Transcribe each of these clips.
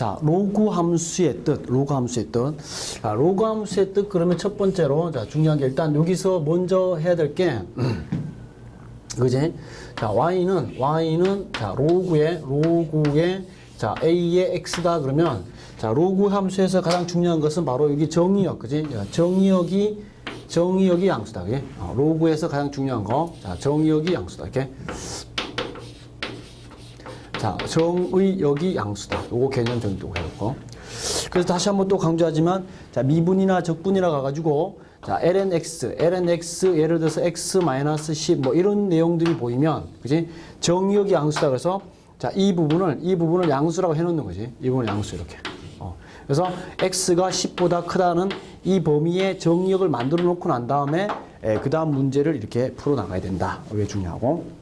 자, 로그 함수의 뜻, 로그 함수의 뜻. 자, 로그 함수의 뜻 그러면 첫 번째로 자, 중요한 게 일단 여기서 먼저 해야 될 게 그지? 자, y는 y는 자, 로그의 로그의 자, a의 x다 그러면 자, 로그 함수에서 가장 중요한 것은 바로 여기 정의역, 그지? 자, 정의역이 정의역이 양수다, 그지? 어, 로그에서 가장 중요한 거, 자, 정의역이 양수다, 이렇게. 자, 정의역이 양수다. 요거 개념 정도 해놓고. 그래서 다시 한번 또 강조하지만, 자, 미분이나 적분이라 가 가지고, 자, lnx, lnx, 예를 들어서 x-10, 뭐 이런 내용들이 보이면, 그지? 정의역이 양수다. 그래서, 자, 이 부분을, 이 부분을 양수라고 해 놓는 거지. 이 부분을 양수, 이렇게. 어. 그래서 x가 10보다 크다는 이 범위의 정의역을 만들어 놓고 난 다음에, 그 다음 문제를 이렇게 풀어 나가야 된다. 왜 중요하고.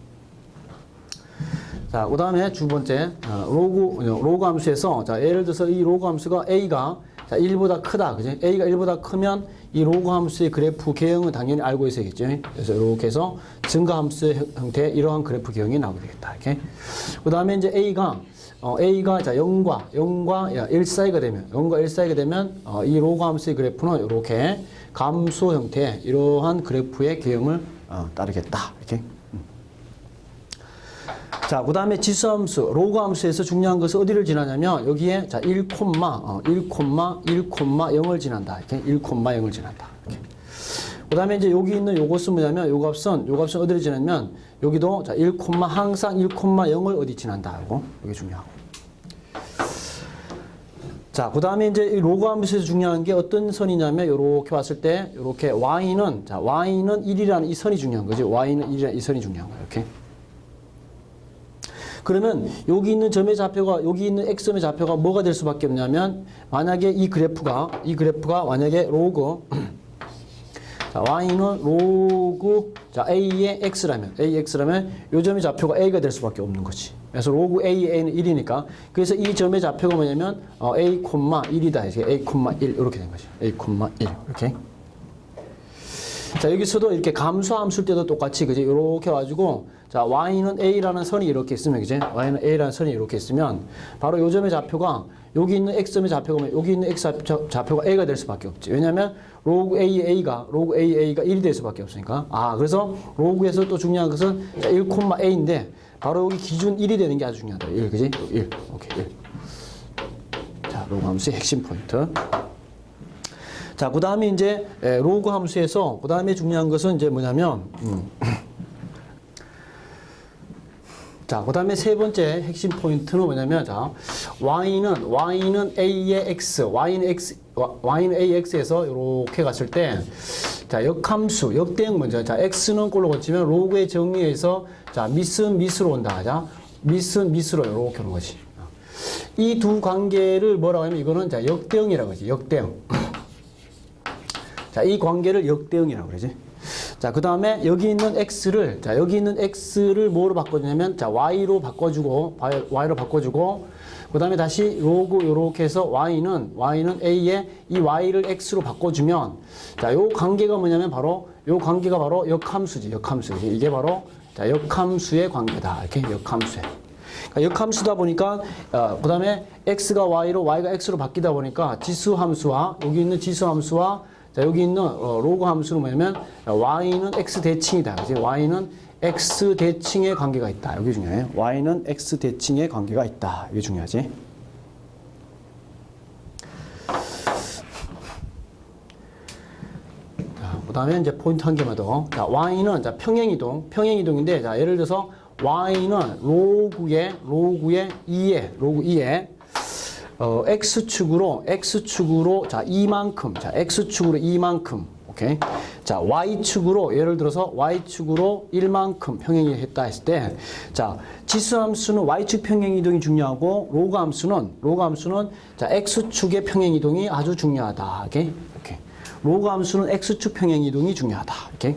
자, 그 다음에 두 번째, 어, 로그, 로그 함수에서, 자, 예를 들어서 이 로그 함수가 A가, 자, 1보다 크다. 그지? A가 1보다 크면 이 로그 함수의 그래프 개형은 당연히 알고 있어야겠죠. 그래서 이렇게 해서 증가 함수의 형- 형태의 이러한 그래프 개형이 나오게 되겠다. 이렇게. 그 다음에 이제 A가, 어, A가 자, 0과, 0과 1 사이가 되면, 0과 1 사이가 되면, 어, 이 로그 함수의 그래프는 이렇게 감소 형태의 이러한 그래프의 개형을 어, 따르겠다. 이렇게. 자, 그 다음에 지수함수, 로그 함수에서 중요한 것은 어디를 지나냐면, 여기에, 자, 1, 어, 1, 1, 0을 지난다. 이렇게 1, 0을 지난다. 이렇게. 그 다음에 이제 여기 있는 요것은 뭐냐면, 요 값은, 요 값은 어디를 지나면, 여기도, 자, 1, 항상 1, 0을 어디 지난다. 이거, 이게 중요하고. 자, 그 다음에 이제 이 로그 함수에서 중요한 게 어떤 선이냐면, 요렇게 왔을 때, 요렇게 y는, 자, y는 1이라는 이 선이 중요한 거지. y는 1이라는 이 선이 중요한 거야. 이렇게. 그러면 여기 있는 점의 좌표가 여기 있는 x점의 좌표가 뭐가 될 수밖에 없냐면 만약에 이 그래프가 이 그래프가 만약에 로그 자, y는 로그 자, a의 x라면 ax라면 요 점의 좌표가 a가 될 수밖에 없는 거지. 그래서 로그 a a는 1이니까 그래서 이 점의 좌표가 뭐냐면 어, a, 1이다. 이제 a, 1 이렇게 된 거지. a, 1 이렇게. 자, 여기서도 이렇게 감소함수일 때도 똑같이, 그지? 이렇게 와 가지고, 자, y는 a라는 선이 이렇게 있으면, 그지? y는 a라는 선이 이렇게 있으면, 바로 요 점의 좌표가, 여기 있는 x점의 좌표가, 뭐 여기 있는 x 좌표- 좌표가 a가 될 수밖에 없지. 왜냐면, 로그 a, a가, 로그 a, a가 1이 될 수밖에 없으니까. 아, 그래서 로그에서 또 중요한 것은, 자, 1, a인데, 바로 여기 기준 1이 되는 게 아주 중요하다. 1, 그지? 1. 오케이, 1. 자, 로그 함수의 핵심 포인트. 자, 그 다음에 이제 에, 로그 함수에서 그 다음에 중요한 것은 이제 뭐냐면, 음. 자, 그 다음에 세 번째 핵심 포인트는 뭐냐면, 자, y는 y는 a의 x, y는 x, y는 ax에서 이렇게 갔을 때, 자, 역함수, 역대형 먼저, 자, x는 꼴로 고치면 로그의 정의에서 자, 미스는 미스로 온다, 자, 미스는 미스로 이렇게 오는 거지. 이 두 관계를 뭐라고 하면 이거는 자, 역대형이라고 하지, 역대형. 자, 이 관계를 역대응이라고 그러지. 자, 그 다음에 여기 있는 x를, 자, 여기 있는 x를 뭐로 바꿔주냐면, 자, y로 바꿔주고, y로 바꿔주고, 그 다음에 다시 로그 요렇게 해서 y는, y는 a에 이 y를 x로 바꿔주면, 자, 요 관계가 뭐냐면 바로, 요 관계가 바로 역함수지, 역함수지. 이게 바로, 자, 역함수의 관계다. 이렇게 역함수의. 그러니까 역함수다 보니까 어, 그 다음에 x가 y로 y가 x로 바뀌다 보니까 지수 함수와 여기 있는 지수 함수와 자, 여기 있는 어, 로그 함수는 뭐냐면 y는 x 대칭이다. 그지? y는 x 대칭의 관계가 있다. 여기 중요해. y는 x 대칭의 관계가 있다. 이게 중요하지. 자, 그다음에 이제 포인트 한 개만 더. 자, y는 자, 평행 이동, 평행 이동인데 자, 예를 들어서 y는 로그의 로그의 2에 로그 2에 어, x축으로 x축으로 자, 이만큼. 자, x축으로 이만큼. 오케이? 자, y축으로 예를 들어서 y축으로 1만큼 평행이 했다 했을 때 자, 지수 함수는 y축 평행 이동이 중요하고 로그 함수는 로그 함수는 자, x축의 평행 이동이 아주 중요하다. 오케이? 오케이. 로그 함수는 x축 평행 이동이 중요하다. 오케이?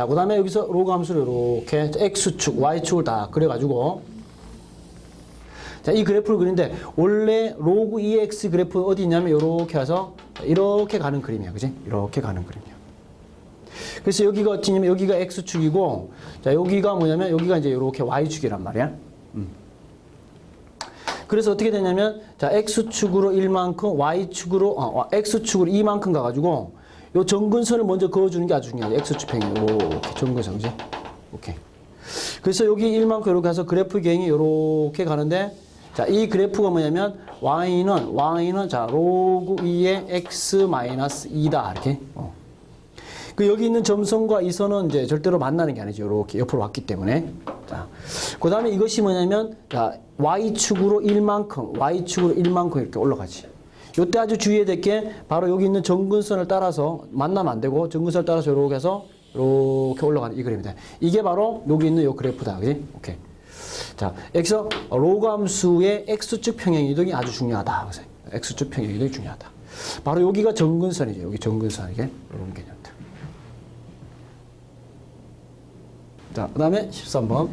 자, 그 다음에 여기서 로그 함수를 이렇게 x축, y축을 다 그려가지고 자, 이 그래프를 그리는데 원래 로그 EX 그래프 어디 있냐면 이렇게 해서 이렇게 가는 그림이야. 그지? 이렇게 가는 그림이야. 그래서 여기가 어찌냐면 여기가 x축이고 자 여기가 뭐냐면 여기가 이제 이렇게 y축이란 말이야. 음. 그래서 어떻게 되냐면 자 x축으로 1만큼 y축으로 어, 어, x축으로 2만큼 가가지고 요 정근선을 먼저 그어주는 게 아주 중요하죠. x축 평행 이렇게 정근선 그지? 오케이. 그래서 여기 1만큼 이렇게 해서 그래프 경이 이렇게 가는데 자, 이 그래프가 뭐냐면 y는 y는 자 로그 2의 x 마이너스 2다 이렇게. 어. 그 여기 있는 점선과 이 선은 이제 절대로 만나는 게 아니죠. 이렇게 옆으로 왔기 때문에. 자, 그 다음에 이것이 뭐냐면 자 y축으로 1만큼 y축으로 1만큼 이렇게 올라가지. 요때 아주 주의해야 될 게 바로 여기 있는 정근선을 따라서 만나면 안 되고 정근선을 따라서 이렇게 해서 이렇게 올라가는 이 그림이다. 이게 바로 여기 있는 요 그래프다. 그지? 오케이. 자, 여기서 로그 함수의 x축 평행 이동이 아주 중요하다. 그래서 x축 평행 이동이 중요하다. 바로 여기가 정근선이죠. 여기 정근선 이게 이런 개념들. 자, 그다음에 13번.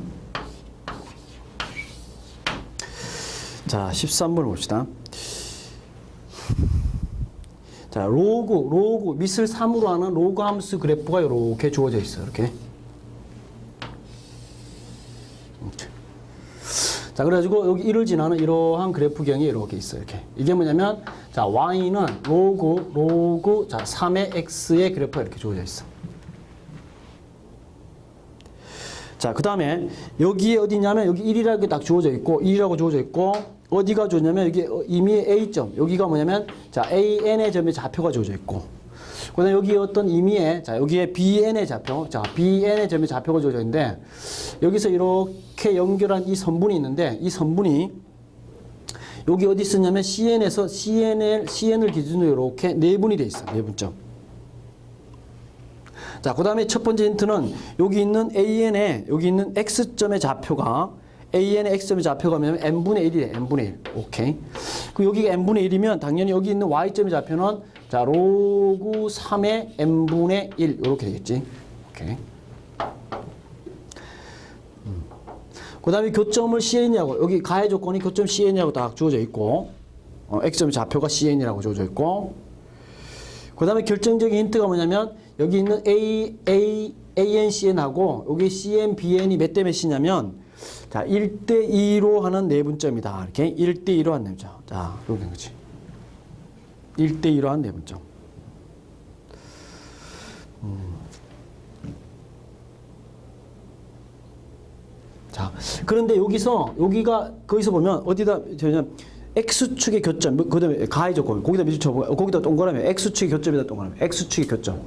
자, 13번 봅시다. 자, 로그, 로그, 미슬 3으로 하는 로그 함수 그래프가 이렇게 주어져 있어요. 이렇게. 자, 그래가지고 여기 1을 지나는 이러한 그래프경이 이렇게 있어요. 이렇게. 이게 뭐냐면, 자, y는 로그, 로그, 자, 3의 x의 그래프가 이렇게 주어져 있어. 자, 그 다음에 여기에 어디냐면 여기 1이라고 딱 주어져 있고 1이라고 주어져 있고 어디가 주어냐면 여기 이미 A점. 여기가 뭐냐면 자 AN의 점의 좌표가 주어져 있고. 그다음에 여기 어떤 의미의 자 여기에 BN의 좌표. 자 BN의 점의 좌표가 주어져 있는데 여기서 이렇게 연결한 이 선분이 있는데 이 선분이 여기 어디 쓰냐면 CN에서 CN을 CN을 기준으로 이렇게 네분이 돼 있어. 네분점. 자, 그 다음에 첫 번째 힌트는 여기 있는 AN의 여기 있는 X점의 좌표가 AN의 좌표가 뭐냐면 N분의 1이래, N분의 1. 오케이. 그 여기가 N분의 1이면 당연히 여기 있는 Y점의 좌표는 자, 로그 3의 N분의 1. 이렇게 되겠지. 오케이. 그 다음에 교점을 CN이라고, 여기 가해 조건이 교점 CN이라고 딱 주어져 있고, 어, X점의 좌표가 CN이라고 주어져 있고, 그 다음에 결정적인 힌트가 뭐냐면 여기 있는 A, A, ANCN하고 여기 CN, BN이 몇 대 몇이냐면 자, 1대 2로 하는 내분점이다. 이렇게 1대 2로 한 내분점. 자, 이렇게 된 거지. 1대 2로 한 내분점. 음. 자, 그런데 여기서 여기가 거기서 보면 어디다 저냐 x축의 교점, 뭐, 그다음에 가해 조건, 거기다 밑줄 쳐보고 거기다 동그라미 x축의 교점이다 동그라미 x축의 교점.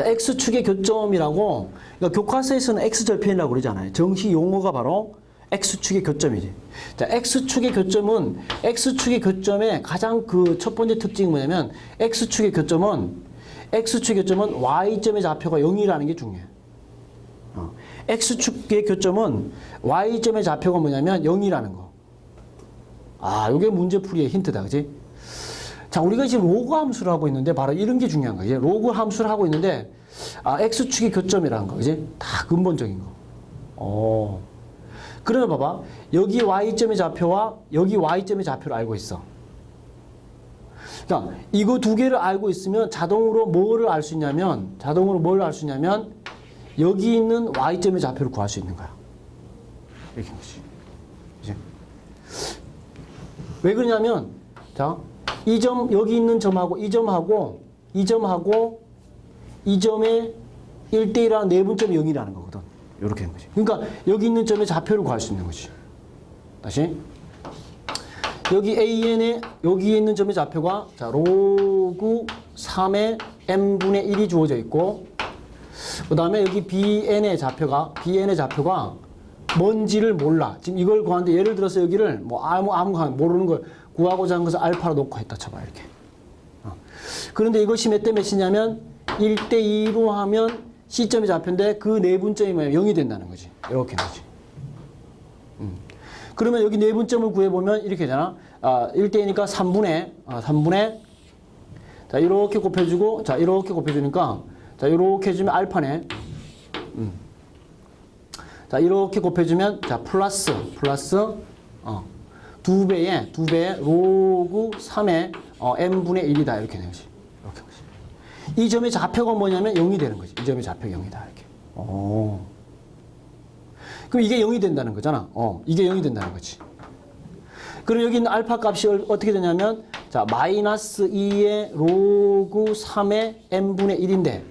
자, x축의 교점이라고 그러니까 교과서에서는 x절편이라고 그러잖아요. 정식 용어가 바로 x축의 교점이지. 자, x축의 교점은 x축의 교점의 가장 그 첫 번째 특징이 뭐냐면 x축의 교점은 x축의 교점은 y점의 좌표가 0이라는 게 중요해. 어. x축의 교점은 y점의 좌표가 뭐냐면 0이라는 거. 아, 이게 문제풀이의 힌트다. 그지? 자, 우리가 지금 로그 함수를 하고 있는데 바로 이런 게 중요한 거지. 로그 함수를 하고 있는데 아, x축의 교점이라는 거. 그지? 다 근본적인 거. 어. 그러면 봐봐. 여기 y점의 좌표와 여기 y점의 좌표를 알고 있어. 그러니까 이거 두 개를 알고 있으면 자동으로 뭐를 알 수 있냐면 자동으로 뭘 알 수 있냐면 여기 있는 y점의 좌표를 구할 수 있는 거야. 이렇게 거지. 왜 그러냐면 자, 이 점 여기 있는 점하고 이 점하고 이 점하고 이 점의 1대1한 내분점이 0이라는 거거든. 이렇게 되는 거지. 그러니까 여기 있는 점의 좌표를 구할 수 있는 거지. 다시 여기 AN의 여기 있는 점의 좌표가 자 로그 3의 n분의 1이 주어져 있고 그 다음에 여기 BN의 좌표가 BN의 좌표가 뭔지를 몰라. 지금 이걸 구하는데 예를 들어서 여기를 뭐 아무 아무 모르는 걸 구하고자 한 것을 알파로 놓고 했다 쳐봐 이렇게. 어. 그런데 이것이 몇 대 몇이냐면 1대 2로 하면 C점의 좌표인데 그 내분점이 뭐야 0이 된다는 거지. 이렇게 되지. 음. 그러면 여기 내분점을 구해보면 이렇게 되잖아. 아, 1대2니까 3분의, 아, 3분의, 자, 이렇게 곱해주고, 자, 이렇게 곱해주니까, 자, 이렇게 해주면 알파네. 음. 자, 이렇게 곱해주면, 자, 플러스, 플러스, 어, 두 배의, 두 배의 로그 3의 어, n분의 1이다. 이렇게 되는 거지. 이렇게 거지. 이 점의 좌표가 뭐냐면 0이 되는 거지. 이 점의 좌표가 0이다. 이렇게. 어. 그럼 이게 0이 된다는 거잖아. 어, 이게 0이 된다는 거지. 그럼 여기 있는 알파 값이 얼- 어떻게 되냐면, 자, 마이너스 2의 로그 3의 n분의 1인데,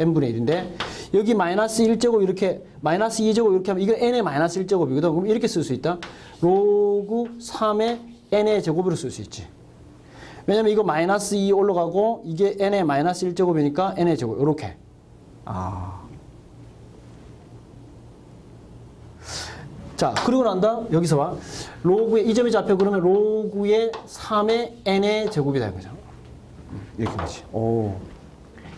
n분의 1인데, 여기 마이너스 1제곱 이렇게, 마이너스 2제곱 이렇게 하면, 이거 n의 마이너스 1제곱이거든. 그럼 이렇게 쓸 수 있다. 로그 3의 n의 제곱으로 쓸 수 있지. 왜냐면 이거 마이너스 2 올라가고, 이게 n의 마이너스 1제곱이니까 n의 제곱, 요렇게. 아. 자, 그러고 난다. 여기서 봐. 로그의 이 점이 잡혀 그러면 로그의 3의 n의 제곱이 되는 거죠. 이렇게 되지. 오.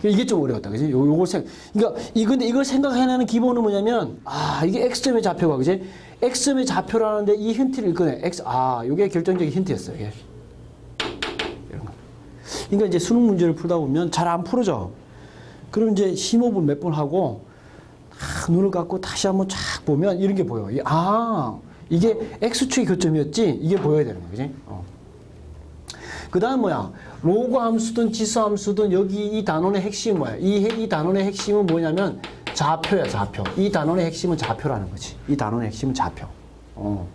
이게 좀 어려웠다. 그지? 요, 요걸 생, 그러니까, 이, 근데 이걸 생각해내는 기본은 뭐냐면, 아, 이게 X점의 좌표가, 그지? X점의 좌표라는데 이 힌트를 읽거네. X, 아, 요게 결정적인 힌트였어요, 이게. 이런 거. 그러니까 이제 수능 문제를 풀다 보면 잘 안 풀어져. 그럼 이제 심호흡을 몇 번 하고, 딱 눈을 감고 다시 한번 쫙 보면 이런 게 보여. 이- 아, 이게 X축이 교점이었지? 이게 보여야 되는 거야, 그지? 어. 그 다음 뭐야? 로그 함수든 지수 함수든 여기 이 단원의 핵심은 뭐야? 이, 해- 이 단원의 핵심은 뭐냐면 좌표야, 좌표. 이 단원의 핵심은 좌표라는 거지. 이 단원의 핵심은 좌표. 어.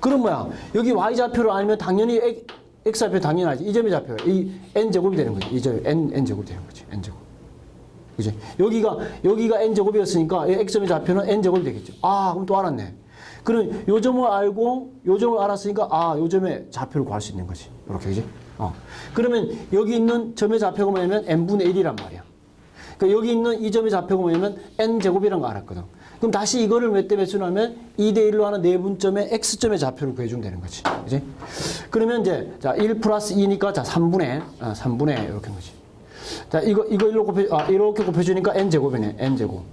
그럼 뭐야? 여기 Y-좌표를 알면 당연히 X- X좌표 당연히 알지. 이 점의 좌표야. 이 N제곱이 되는 거지. 이 점, N, N제곱이 되는 거지. N제곱. 그지? 여기가, 여기가 N제곱이었으니까 이 X점의 좌표는 N제곱이 되겠죠. 아, 그럼 또 알았네. 그럼 요 점을 알고 요 점을 알았으니까 아, 요 점의 좌표를 구할 수 있는 거지. 이렇게 그지? 어. 그러면 여기 있는 점의 좌표가 뭐냐면 n분의 1이란 말이야. 그러니까 여기 있는 이 점의 좌표가 뭐냐면 n제곱이라는 거 알았거든. 그럼 다시 이거를 몇 대 몇으로 하면 2대 1로 하는 내분점의 x점의 좌표를 구해주면 되는 거지. 그지? 그러면 이제 자, 1 플러스 2니까 자, 3분의 아, 3분의 이렇게 한 거지. 자, 이거 이거 일로 곱해 아, 이렇게 곱해주니까 n 제곱이네. n 제곱.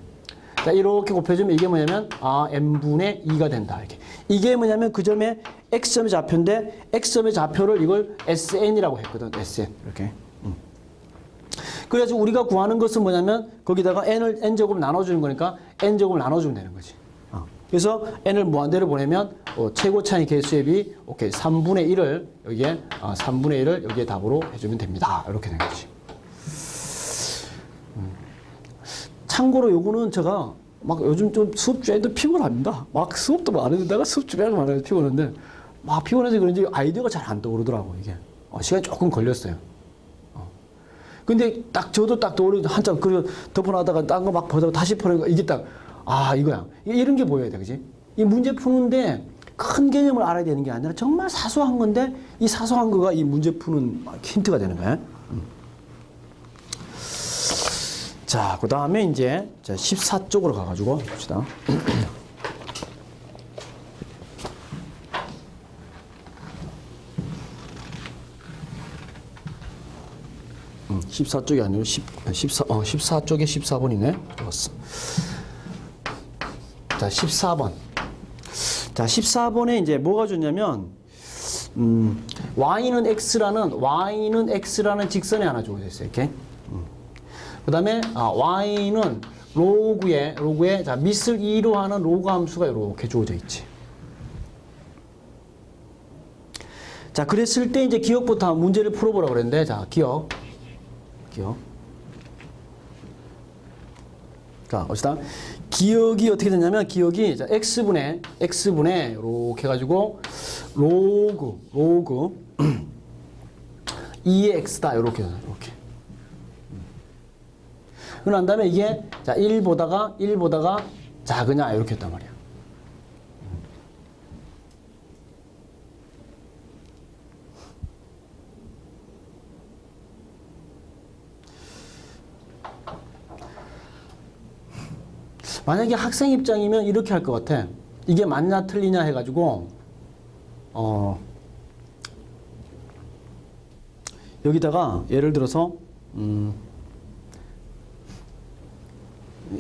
자, 이렇게 곱해주면 이게 뭐냐면, 아, n분의 2가 된다. 이렇게. 이게 뭐냐면 그 점의 x점의 좌표인데, x점의 좌표를 이걸 sn이라고 했거든. sn. 이렇게. 음. 그래서 우리가 구하는 것은 뭐냐면, 거기다가 n을, n제곱 나눠주는 거니까, n제곱을 나눠주면 되는 거지. 어. 그래서 n을 무한대로 보내면, 어, 최고 차이 개수의 비, 오케이. 3분의 1을 여기에, 어, 3분의 1을 여기에 답으로 해주면 됩니다. 이렇게 된 거지. 참고로 요거는 제가 막 요즘 좀 수업 중에도 피곤합니다. 막 수업도 많은데다가 수업 중에 많아서 피곤한데 막 피곤해서 그런지 아이디어가 잘 안 떠오르더라고 이게. 어, 시간이 조금 걸렸어요. 어. 근데 딱 저도 딱 떠오르고 한참 그 덮어놔다가 딴 거 막 보다가 다시 보니까 이게 딱 아 이거야. 이런 게 보여야 돼, 그지? 이 문제 푸는데 큰 개념을 알아야 되는 게 아니라 정말 사소한 건데 이 사소한 거가 이 문제 푸는 힌트가 되는 거야. 자, 그 다음에 이제 14쪽으로 가가지고 봅시다. 음, 14쪽이 아니고 10, 14, 어, 14쪽에 14번이네. 좋았어. 자, 14번. 자, 14번에 이제 뭐가 좋냐면, 음, y는 x라는, y는 x라는 직선이 하나 주어져 있어요. 이렇게. 그 다음에 아, y는 로그에 로그에 자 밑을 2로 하는 로그 함수가 이렇게 주어져 있지. 자 그랬을 때 이제 기억부터 문제를 풀어보라 그랬는데 자 기억. 기억. 자 봅시다. 기억이 어떻게 되냐면 기억이 자 x분의 x분의 이렇게 해가지고 로그 로그 2의 x다 이렇게 이렇게 그난 다음에 이게 자 1 보다가 1 보다가 작으냐 이렇게 했단 말이야. 만약에 학생 입장이면 이렇게 할 것 같아. 이게 맞냐 틀리냐 해가지고 어 여기다가 예를 들어서 음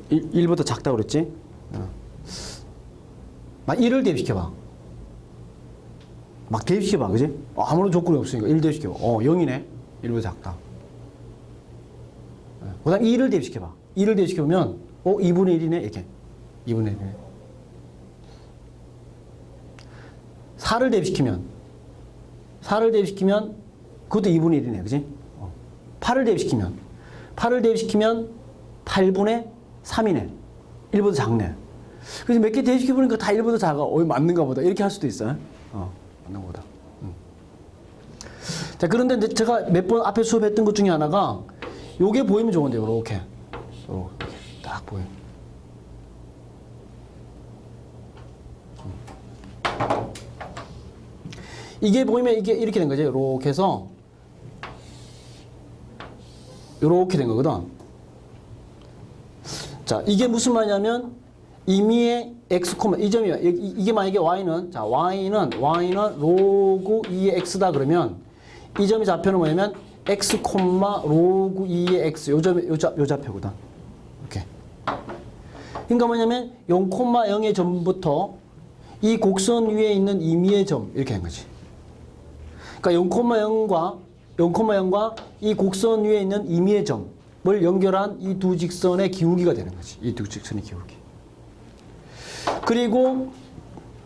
1, 1보다 작다 그랬지? 어. 막 1을 대입시켜봐. 막 대입시켜봐, 그지? 어, 아무런 조건이 없으니까 1 대입시켜봐. 어, 0이네? 1보다 작다. 그 다음 2를 대입시켜봐. 2를 대입시켜보면, 어, 2분의 1이네? 이렇게. 2분의 1이네. 4를 대입시키면, 4를 대입시키면, 그것도 2분의 1이네, 그지? 어. 8을 대입시키면, 8을 대입시키면 8분의 3이네. 1보다 작네. 그래서 몇 개 대입시켜보니까 다 1보다 작아. 어, 맞는가 보다. 이렇게 할 수도 있어요. 어, 맞는 거보다. 음. 자, 그런데 제가 몇 번 앞에 수업했던 것 중에 하나가 요게 보이면 좋은데요. 이렇게. 이렇게 딱 보여. 음. 이게 보이면 이게 이렇게 된 거죠. 이렇게 해서 이렇게 된 거거든. 자, 이게 무슨 말이냐면 임의의 x, 이 점이야. 이- 이게 만약에 y는 자, y는 y는 로그 2의 x다 그러면 이 점이 좌표는 뭐냐면 x, 로그 2의 x 요 점, 요, 좌표거든. 그러니까 뭐냐면 0,0의 점부터 이 곡선 위에 있는 임의의 점 이렇게 한 거지. 그러니까 0,0과 0,0과 이 곡선 위에 있는 임의의 점 을 연결한 이 두 직선의 기울기가 되는 거지. 이 두 직선의 기울기. 그리고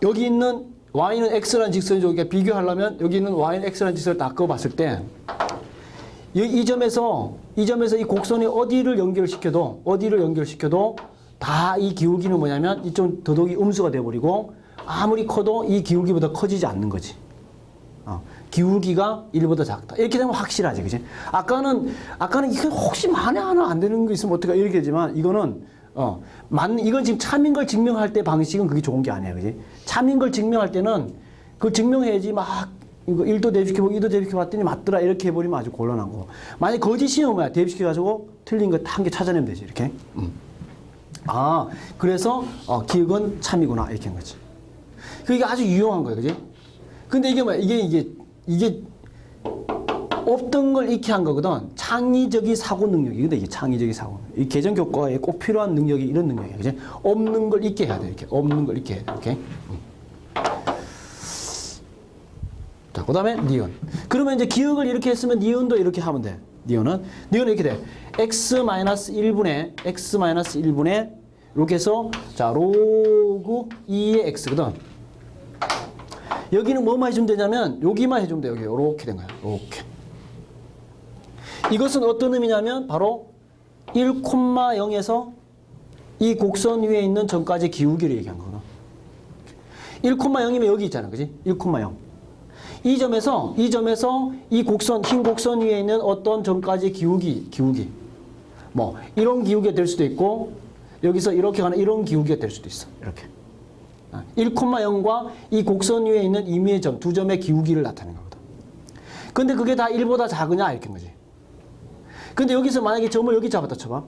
여기 있는 y는 x라는 직선이죠. 그러니까 비교하려면 여기 있는 y는 x라는 직선을 딱 그어봤을 때 이, 이 점에서 이 점에서 이 곡선이 어디를 연결시켜도 어디를 연결시켜도 다 이 기울기는 뭐냐면 이쪽 더더욱이 음수가 돼버리고 아무리 커도 이 기울기보다 커지지 않는 거지. 어, 기울기가 1보다 작다. 이렇게 되면 확실하지, 그지? 아까는, 아까는 이거 혹시 만에 하나 안 되는 거 있으면 어떡해, 이렇게 되지만, 이거는, 어, 맞는, 이건 지금 참인 걸 증명할 때 방식은 그게 좋은 게 아니야, 그지? 참인 걸 증명할 때는 그걸 증명해야지 막, 이거 1도 대입시켜보고 2도 대입시켜봤더니 맞더라, 이렇게 해버리면 아주 곤란한 거. 만약에 거짓이면 뭐야? 대입시켜가지고 틀린 거 한 개 찾아내면 되지, 이렇게. 음. 아, 그래서, 어, 기억은 참이구나, 이렇게 한 거지. 그게 아주 유용한 거예요, 그지? 근데 이게 뭐야? 이게 이게 이게 없던 걸 익히 한 거거든. 창의적인 사고 능력이. 근데 이게 창의적인 사고. 이 개정 교과에 꼭 필요한 능력이 이런 능력이야. 그지? 없는 걸 잊게 해야 돼. 이렇게. 없는 걸 잊게 해야 돼. 음. 자, 그다음에 니은. 그러면 이제 기억을 이렇게 했으면 니은도 이렇게 하면 돼. 니은은 니은은 이렇게 돼. x-1분의 x-1분의 이렇게 해서 자, 로그 2의 x거든. 여기는 뭐만 해주면 되냐면 여기만 해주면 돼 여기 이렇게 된 거야. 이렇게. 이것은 어떤 의미냐면 바로 1,0에서 이 곡선 위에 있는 점까지 기울기를 얘기한 거거든 1,0이면 여기 있잖아. 그지? 1,0 이 점에서 이 점에서 이 곡선 흰 곡선 위에 있는 어떤 점까지 기울기 기울기. 뭐 이런 기울기가 될 수도 있고 여기서 이렇게 가는 이런 기울기가 될 수도 있어. 이렇게 1,0과 이 곡선 위에 있는 임의의 점, 두 점의 기울기를 나타내는 거거든. 근데 그게 다 1보다 작으냐? 이렇게 한 거지. 근데 여기서 만약에 점을 여기 잡았다 쳐봐.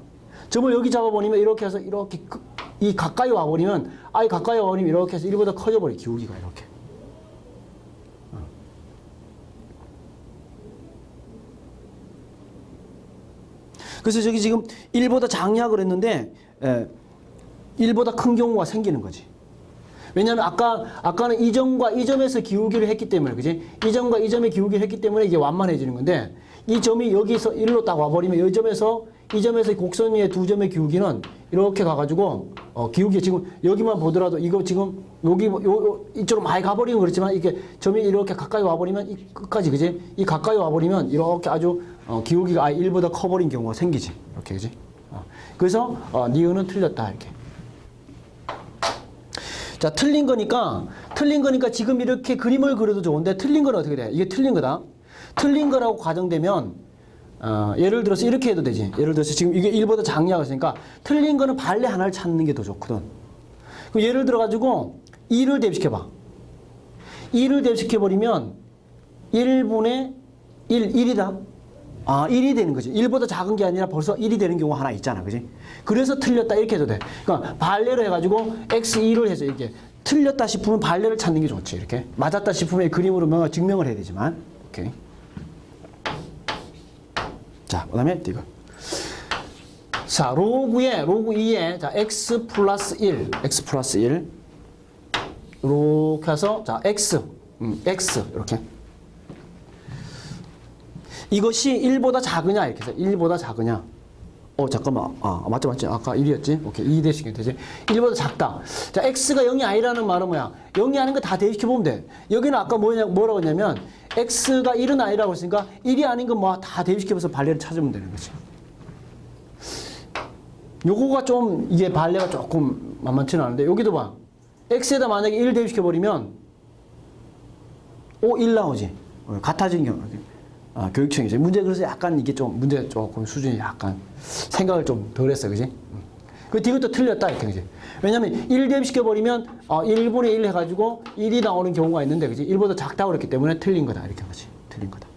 점을 여기 잡아버리면 이렇게 해서 이렇게 그- 이 가까이 와버리면 아예 가까이 와버리면 이렇게 해서 1보다 커져버려 기울기가 이렇게. 어. 그래서 저기 지금 1보다 작냐 그랬는데 에, 1보다 큰 경우가 생기는 거지. 왜냐하면 아까 아까는 이 점과 이 점에서 기울기를 했기 때문에 그지? 이 점과 이 점의 기울기를 했기 때문에 이게 완만해지는 건데 이 점이 여기서 일로 딱 와버리면 이 점에서 이 점에서 곡선 위에 두 점의 기울기는 이렇게 가가지고 어, 기울기 지금 여기만 보더라도 이거 지금 여기 뭐- 요, 요 이쪽으로 많이 가버리면 그렇지만 이게 점이 이렇게 가까이 와버리면 이 끝까지 그지? 이 가까이 와버리면 이렇게 아주 어, 기울기가 아예 1보다 커버린 경우가 생기지 이렇게 그지? 어, 그래서 어, 니은은 틀렸다 이렇게. 자, 틀린 거니까, 틀린 거니까 지금 이렇게 그림을 그려도 좋은데, 틀린 건 어떻게 돼? 이게 틀린 거다. 틀린 거라고 가정되면, 어, 예를 들어서 이렇게 해도 되지. 예를 들어서 지금 이게 1보다 작냐고 했으니까, 틀린 거는 발레 하나를 찾는 게 더 좋거든. 그럼 예를 들어가지고, 2를 대입시켜봐. 2를 대입시켜버리면, 1분의 1, 1이다. 아, 1이 되는 거지. 1보다 작은 게 아니라 벌써 1이 되는 경우가 하나 있잖아. 그지? 그래서 틀렸다. 이렇게 해도 돼. 그러니까 발레를 해가지고 x2를 해서 이렇게 틀렸다 싶으면 발레를 찾는 게 좋지. 이렇게. 맞았다 싶으면 그림으로 뭔가 증명을 해야 되지만. 오케이. 자, 그 다음에 이거. 자, 로그에, 로그 2에, 자, x 플러스 1. x 플러스 1. 이렇게 해서, 자, x. 음, x. 이렇게. 이것이 1보다 작으냐? 이렇게 해서 1보다 작으냐? 어 잠깐만. 아 맞지 맞지. 아까 1이었지? 오케이. 2 대시면 되지. 1보다 작다. 자 x가 0이 아니라는 말은 뭐야? 0이 아닌 거 다 대입시켜 보면 돼. 여기는 아까 뭐냐 뭐라고 했냐면 x가 1은 아니라고 했으니까 1이 아닌 거 뭐 다 대입시켜서 발레를 찾으면 되는 거지. 요거가 좀 이게 발레가 조금 만만치는 않은데 여기도 봐. x에다 만약에 1 대입시켜버리면 O 1 나오지. 어, 같아진 경우. 아, 교육청이죠. 문제 그래서 약간 이게 좀 문제 조금 수준이 약간 생각을 좀 덜 했어. 그지? 음. 그 이것도 틀렸다. 이렇게 그지? 왜냐면 1 대입시켜 버리면 어, 1분의 1 해가지고 1이 나오는 경우가 있는데 그지? 1보다 작다고 그랬기 때문에 틀린 거다. 이렇게 한 거지. 틀린 거다.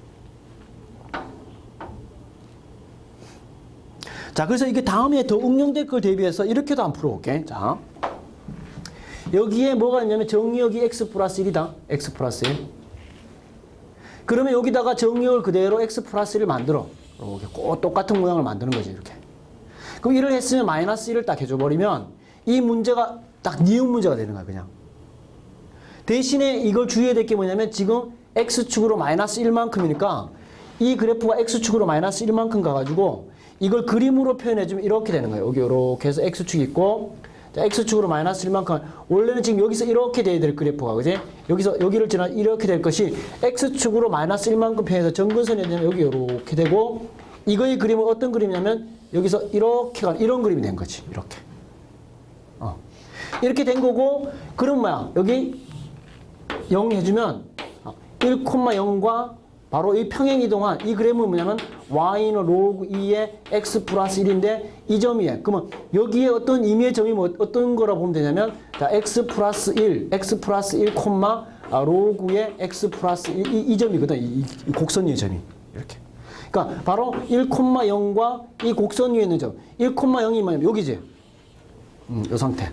자, 그래서 이게 다음에 더 응용될 걸 대비해서 이렇게도 한번 풀어볼게. 자. 여기에 뭐가 있냐면 정의역이 x 플러스 1이다. x 플러스 1. 그러면 여기다가 정의역을 그대로 x 플러스 1을 만들어. 이렇게 꼭 똑같은 모양을 만드는 거지, 이렇게. 그럼 1을 했으면 마이너스 1을 딱 해줘버리면 이 문제가 딱 니은 문제가 되는 거야, 그냥. 대신에 이걸 주의해야 될 게 뭐냐면 지금 x축으로 마이너스 1만큼이니까 이 그래프가 x축으로 마이너스 1만큼 가가지고 이걸 그림으로 표현해주면 이렇게 되는 거예요. 여기 이렇게 해서 x축이 있고 자, x축으로 마이너스 1만큼 원래는 지금 여기서 이렇게 돼야 될 그래프가 그지? 여기서 여기를 지나 이렇게 될 것이 x축으로 마이너스 1만큼 표현해서 정근선이 되면 여기 이렇게 되고 이거의 그림은 어떤 그림이냐면 여기서 이렇게 가 이런 그림이 된 거지. 이렇게. 어. 이렇게 된 거고 그럼 뭐야? 여기 0 해주면 1,0과 바로 이 평행 이동한 이 그램은 뭐냐면 y는 로그 2의 x 플러스 1인데 이 점이에요. 그러면 여기에 어떤 임의의 점이 뭐 어떤 거라 보면 되냐면 자 x 플러스 1, x 플러스 1, 콤마 아, 로그의 x 플러스 1, 이, 이 점이거든. 이, 이 곡선 위의 점이 이렇게. 그러니까 바로 1,0과 이 곡선 위에 있는 점. 1,0이 뭐냐면 여기지. 음, 이 상태.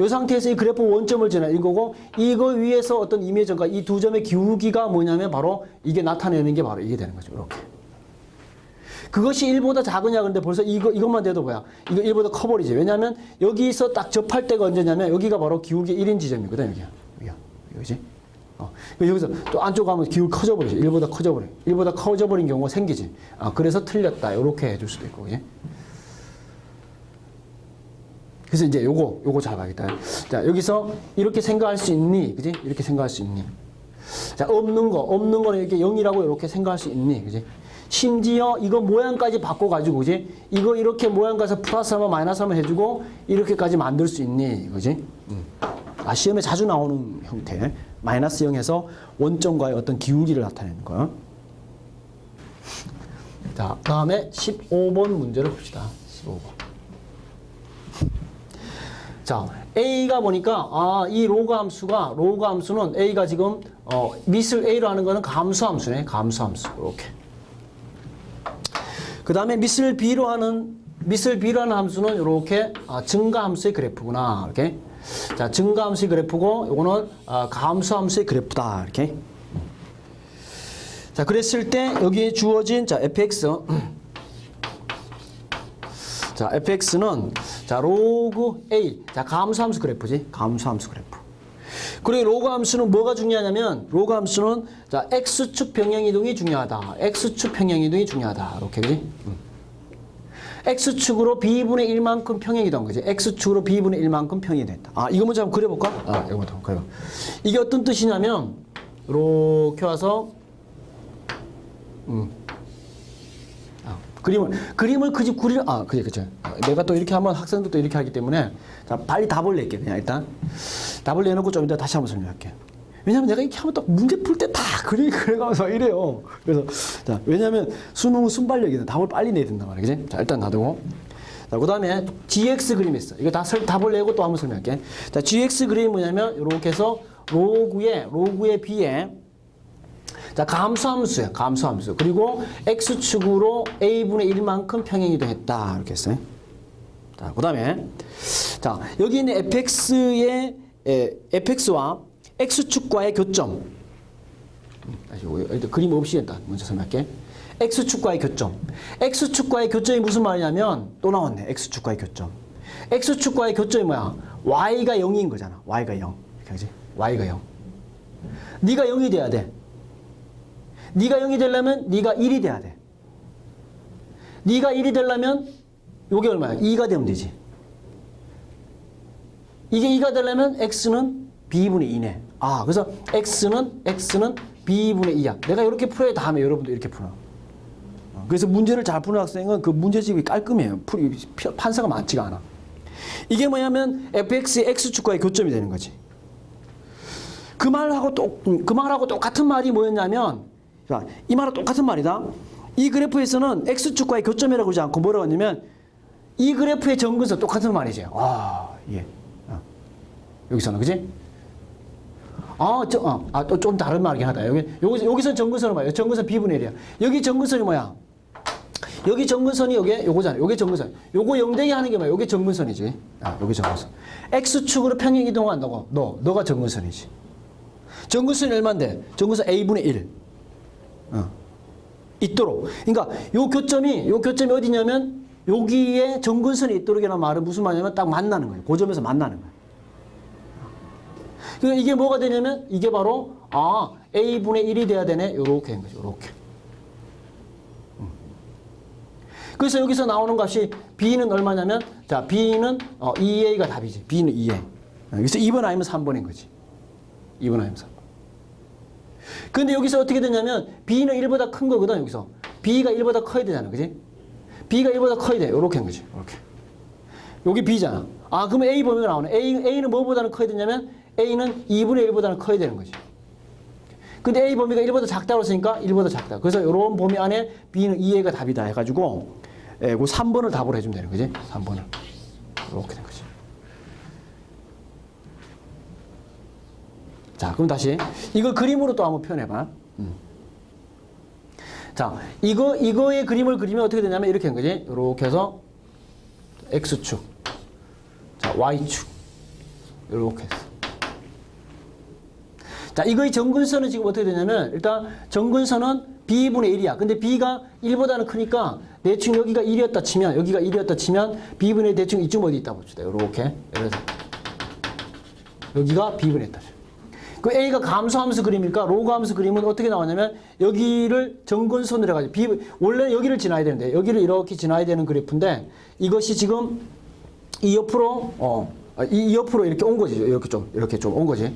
이 상태에서 이 그래프 원점을 지나 이거고 이거 위에서 어떤 이미지가 이 두 점의 기울기가 뭐냐면 바로 이게 나타내는 게 바로 이게 되는 거죠. 이렇게. 그것이 1보다 작으냐 근데 벌써 이거 이것만 돼도 뭐야? 이거 1보다 커 버리지. 왜냐면 여기서 딱 접할 때가 언제냐면 여기가 바로 기울기 1인 지점이거든, 여기야. 여기야. 여기지? 어. 여기서 또 안쪽 가면 기울 커져 버리지. 1보다 커져 버려. 1보다 커져 버린 경우가 생기지. 아, 그래서 틀렸다. 이렇게 해줄 수도 있고, 그지? 그래서 이제 요거 요거 잘 봐야겠다. 자 여기서 이렇게 생각할 수 있니, 그지? 이렇게 생각할 수 있니? 자 없는 거 없는 거는 이렇게 0이라고 이렇게 생각할 수 있니, 그지? 심지어 이거 모양까지 바꿔가지고, 그지? 이거 이렇게 모양 가서 플러스 하면 마이너스 하면 해주고 이렇게까지 만들 수 있니, 그지? 음. 아 시험에 자주 나오는 형태 마이너스 0에서 원점과의 어떤 기울기를 나타내는 거. 자 다음에 15번 문제를 봅시다. 15번. 자, A가 보니까 아, 이 로그 함수가 로그 함수는 A가 지금 어, 미슬 A로 하는 거는 감수 함수네. 감수 함수. 이렇게. 그다음에 미슬 B로 하는 미슬 B로 하는 함수는 이렇게 아, 증가 함수의 그래프구나. 이렇게. 자, 증가 함수의 그래프고 요거는 아, 감수 함수의 그래프다. 이렇게. 자, 그랬을 때 여기에 주어진 자, fx 자, fx는 자, 로그 a. 자, 감수함수 그래프지. 감수함수 그래프. 그리고 로그 함수는 뭐가 중요하냐면 로그 함수는 자, x축 평행 이동이 중요하다. x축 평행 이동이 중요하다. 이렇게 그지? 음. x축으로 b분의 1만큼 평행 이동 거지. x축으로 b분의 1만큼 평행이 된다. 아, 이거 먼저 한번 그려 볼까? 아, 이거 먼저 그려. 이게 어떤 뜻이냐면 이렇게 와서 음. 아, 그림을 그림을 그집 그리 아 그래 그죠 내가 또 이렇게 하면 학생들도 이렇게 하기 때문에. 자 빨리 답을 낼게 그냥 일단. 답을 내놓고 좀 이따 다시 한번 설명할게. 왜냐면 내가 이렇게 하면 또 문제 풀 때 다 그리 그래가면서 이래요. 그래서 자 왜냐면 수능은 순발력이다. 답을 빨리 내야 된단 말이야. 그지? 자 일단 놔두고. 자 그 다음에 GX 그림이 있어. 이거 다 설, 답을 내고 또 한번 설명할게. 자 GX 그림이 뭐냐면 이렇게 해서 로그의 로그의 B에 자, 감수함수야. 감수함수. 그리고 x축으로 a분의 1만큼 평행 이동했다. 이렇게 했어요. 자, 그 다음에 자, 여기 있는 fx의 에, fx와 x축과의 교점. 음, 다시 그림 없이 일단 먼저 설명할게. x축과의 교점. x축과의 교점이 무슨 말이냐면 또 나왔네. x축과의 교점. x축과의 교점이 뭐야? y가 0인 거잖아. y가 0. 이렇게 하지? y가 0. 네가 0이 돼야 돼. 네가 0이 되려면 네가 1이 돼야 돼. 네가 1이 되려면 요게 얼마야? 2가 되면 되지. 이게 2가 되려면 x는 b분의 2네. 아, 그래서 x는 x는 b분의 2야. 내가 이렇게 풀어야 다음에 여러분도 이렇게 풀어. 어, 그래서 문제를 잘 푸는 학생은 그 문제집이 깔끔해요. 판사가 많지가 않아. 이게 뭐냐면 fx의 x축과의 교점이 되는 거지. 그 말하고 똑, 음, 그 말하고 똑같은 말이 뭐였냐면, 자, 이 말하고 똑같은 말이다. 이 그래프에서는 x축과의 교점이라고 그러지 않고 뭐라고 하냐면, 이 그래프의 정근선 똑같은 말이지. 아, 예. 어. 여기서는, 그지? 아, 저, 어, 아, 또 좀 다른 말이긴 하다. 여기, 여기, 여기선 정근선은 뭐야? 정근선 B분의 1이야. 여기 정근선이 뭐야? 여기 정근선이 요게 요거잖아. 요게 정근선. 요거 영대기 하는 게 뭐야? 요게 정근선이지. 아, 요게 정근선. X축으로 평행 이동한다고. 너, 너가 정근선이지. 정근선이 얼마인데? 정근선 A분의 1. 어. 있도록. 그러니까 요 교점이, 요 교점이 어디냐면 여기에 정근선이 있도록이라는 말은 무슨 말이냐면 딱 만나는 거예요. 그 점에서 만나는 거예요. 그러니까 이게 뭐가 되냐면 이게 바로 아 a분의 1이 돼야 되네 요렇게 된 거죠 요렇게 음. 그래서 여기서 나오는 값이 b는 얼마냐면 자 b는 어, 2a가 답이지 b는 2a 여기서 2번 아니면 3번인 거지 2번 아니면 3번 근데 여기서 어떻게 되냐면 b는 1보다 큰 거거든 여기서 b가 1보다 커야 되잖아 그지 b가 1보다 커야 돼 요렇게 한 거지 요렇게 여기 B잖아. 아, 그러면 A 범위가 나오네. A, A는 뭐보다는 커야 되냐면 A는 2분의 1보다는 커야 되는 거지. 근데 A 범위가 1보다 작다고 했으니까 1보다 작다. 그래서 이런 범위 안에 B는 2A가 답이다 해가지고 예, 그 3번을 답으로 해주면 되는 거지. 3번을. 이렇게 된 거지. 자, 그럼 다시 이걸 그림으로 또 한번 표현해봐. 음. 자, 이거 이거의 그림을 그리면 어떻게 되냐면 이렇게 된 거지. 이렇게 해서 X축, 자 Y축 이렇게 했어. 자 이거의 정근선은 지금 어떻게 되냐면 일단 정근선은 B분의 1이야. 근데 B가 1보다는 크니까 대충 여기가 1이었다 치면 여기가 1이었다 치면 B분의 대충 이쯤 어디 있다 봅시다. 이렇게 들어서 여기가 B분의 있다. 그 A가 감소하면서 그림일까? 로그 하면서 그림은 어떻게 나오냐면 여기를 정근선으로 해가지고 B, 원래 여기를 지나야 되는데 여기를 이렇게 지나야 되는 그래프인데 이것이 지금 이 옆으로 어, 아, 이 옆으로 이렇게 온 거지. 이렇게 좀 이렇게 좀 온 거지.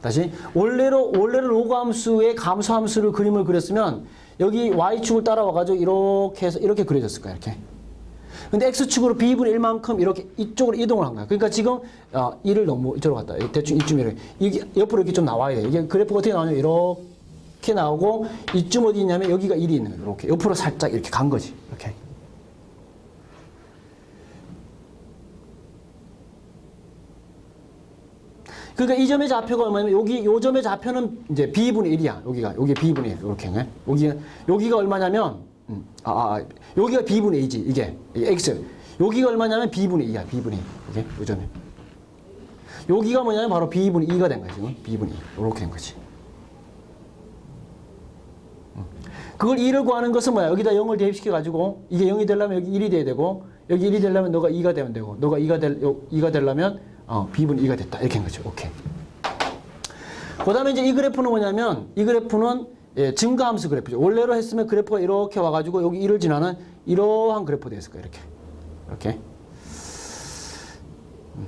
다시 원래로 원래로 로그 함수의 감소 함수를 그림을 그렸으면 여기 y축을 따라와 가지고 이렇게 해서 이렇게 그려졌을 거야 이렇게. 근데 x축으로 b분의 1만큼 이렇게 이쪽으로 이동을 한 거야. 그러니까 지금 어, 1을 너무 이쪽으로 갔다. 대충 이쯤 이렇게 이게 옆으로 이렇게 좀 나와야 돼. 이게 그래프가 어떻게 나오냐면 이렇게 나오고 이쯤 어디 있냐면 여기가 1이 있는 거야. 이렇게 옆으로 살짝 이렇게 간 거지. 이렇게. 그러니까 이 점의 좌표가 얼마냐면 여기 요 점의 좌표는 이제 b분의 1이야. 여기가 여기 b분의 1 이렇게 네? 여기 여기가 얼마냐면 음, 아, 아, 아, 여기가 b분의 2지 이게 이게 x 여기가 얼마냐면 b분의 2야. b분의 2 이게 요 점에 여기가 뭐냐면 바로 b분의 2가 된 거지. 지금 b분의 2 이렇게 된 거지. 음. 그걸 2를 구하는 것은 뭐야? 여기다 0을 대입시켜 가지고 이게 0이 되려면 여기 1이 돼야 되고 여기 1이 되려면 너가 2가 되면 되고 너가 2가 될 요, 2가 되려면 어, b분의 2가 됐다. 이렇게 한 거죠. 오케이. 그 다음에 이제 이 그래프는 뭐냐면 이 그래프는 예, 증가함수 그래프죠. 원래로 했으면 그래프가 이렇게 와가지고 여기 1을 지나는 이러한 그래프 됐을 거예요. 이렇게. 이렇게. 음.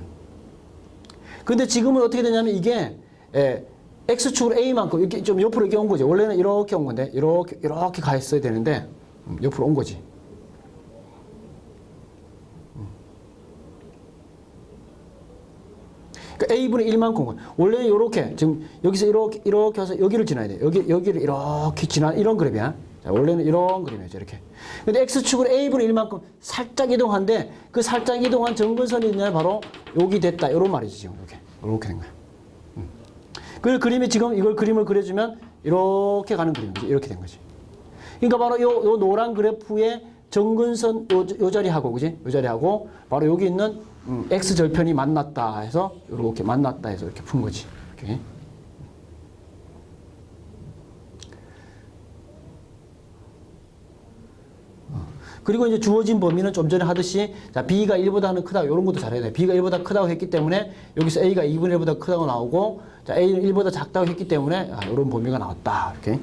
근데 지금은 어떻게 되냐면 이게 예, x축으로 a만큼 이렇게 좀 옆으로 이렇게 온 거죠. 원래는 이렇게 온 건데 이렇게 이렇게 가 있어야 되는데 음, 옆으로 온 거지. 그러니까 a분의 1만큼 원래 이렇게 지금 여기서 이렇게 이렇게 해서 여기를 지나야 돼. 여기 여기를 이렇게 지나 이런 그래프야. 자, 원래는 이런 그림이죠. 이렇게. 근데 x축으로 a분의 1만큼 살짝 이동한데 그 살짝 이동한 정근선이 있냐 바로 여기 됐다. 이런 말이지 지금 이렇게 이렇게 된 거야. 음. 그 그림이 지금 이걸 그림을 그려주면 이렇게 가는 그림이지. 이렇게 된 거지. 그러니까 바로 요, 요 노란 그래프의 정근선 요, 요 자리하고 그지? 요 자리하고 바로 여기 있는 음, x 절편이 만났다 해서 이렇게 만났다 해서 이렇게 푼 거지. 이렇게. 어. 그리고 이제 주어진 범위는 좀 전에 하듯이 자 b가 1보다는 크다 이런 것도 잘해야 돼. b가 1보다 크다고 했기 때문에 여기서 a가 2분의 1보다 크다고 나오고 자 a는 1보다 작다고 했기 때문에 아, 이런 범위가 나왔다 이렇게